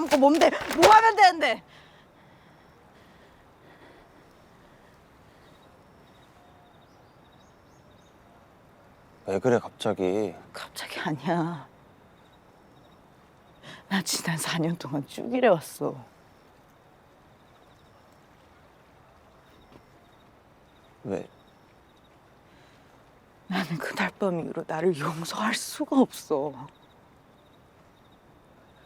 거 뭔데? 뭐 하면 되는데? 왜 그래 갑자기? 갑자기 아니야. 나 지난 4년 동안 쭉 일해왔어. 왜? 나는 그날 밤 이후로 나를 용서할 수가 없어.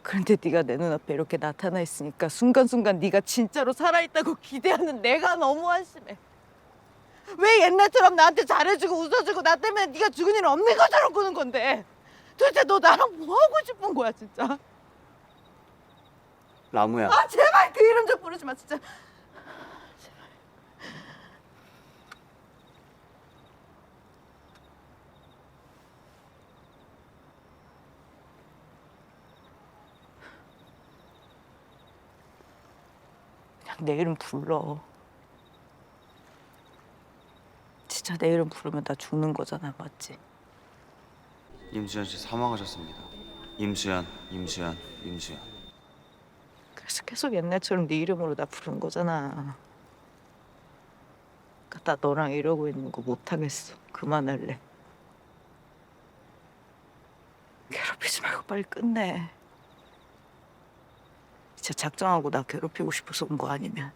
그런데 네가 내 눈앞에 이렇게 나타나 있으니까 순간순간 네가 진짜로 살아있다고 기대하는 내가 너무 한심해. 왜 옛날처럼 나한테 잘해주고 웃어주고 나 때문에 네가 죽은 일 없는 것처럼 구는 건데 도대체 너 나랑 뭐 하고 싶은 거야 진짜? 라무야. 아 제발 그 이름 좀 부르지 마 진짜. 내 이름 불러. 진짜 내 이름 부르면 나 죽는 거잖아, 맞지? 임수연 씨 사망하셨습니다. 임수연, 임수연, 임수연. 그래서 계속 옛날처럼 네 이름으로 나 부르는 거잖아. 그러니까 나 너랑 이러고 있는 거 못하겠어. 그만할래. 괴롭히지 말고 빨리 끝내. 진짜 작정하고 나 괴롭히고 싶어서 온 거 아니면